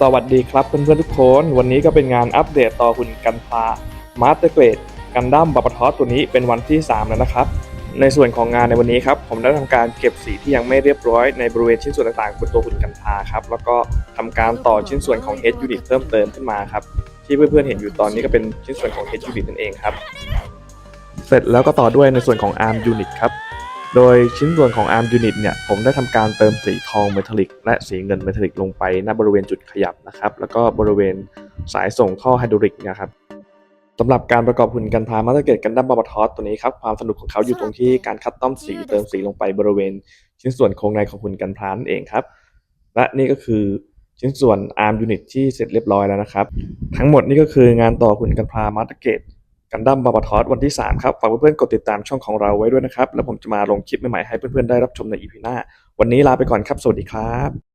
สวัสดีครับเพื่อนๆทุกคน วันนี้ก็เป็นงานอัปเดตต่อหุ่นกันพามาสเตอร์เกรดกันดั้มบัปทอสตัวนี้เป็นวันที่ 3 แล้วนะครับ ในส่วนของงานในวันนี้ครับ ผมได้ทำการเก็บสีที่ยังไม่เรียบร้อยในบริเวณชิ้นส่วนต่างๆบนตัวหุ่นกันพาครับ แล้วก็ทำการต่อชิ้นส่วนของ Head Unit เพิ่มเติมขึ้นมาครับ ที่เพื่อนๆเห็นอยู่ตอนนี้ก็เป็นชิ้นส่วนของ Head Unit นั่นเองครับ เสร็จแล้วก็ต่อด้วยในส่วนของ Arm Unit ครับ โดยชิ้นส่วนของ Arm Unit เนี่ยผมได้ทำการเติมสีทองเมทัลลิกและสีเงินเมทัลลิกลงไปณบริเวณจุดขยับนะครับ แล้วก็บริเวณสายส่งท่อไฮดรอลิกนะครับสำหรับการประกอบหุ่นกันพามาสเตเกตกันดั้มบาบาทอสตัวนี้ครับความสนุกของเขาอยู่ตรงที่การคัดต้อมสีเติมสีลงไปบริเวณ ชิ้นส่วนโครงในของหุ่นกันพานั่นเองครับ และนี่ก็คือชิ้นส่วน Arm Unit ที่เสร็จเรียบร้อยแล้วนะครับ ทั้งหมดนี่ก็คืองานต่อหุ่นกันพามาสเตเกต กันดั้มบาบาทอสวันที่ 3 ครับ ฝากเพื่อนๆกดติดตามช่องของเราไว้ด้วยนะครับ แล้วผมจะมาลงคลิปใหม่ๆให้เพื่อนๆได้รับชมในอีพีหน้า วันนี้ลาไปก่อนครับ สวัสดีครับ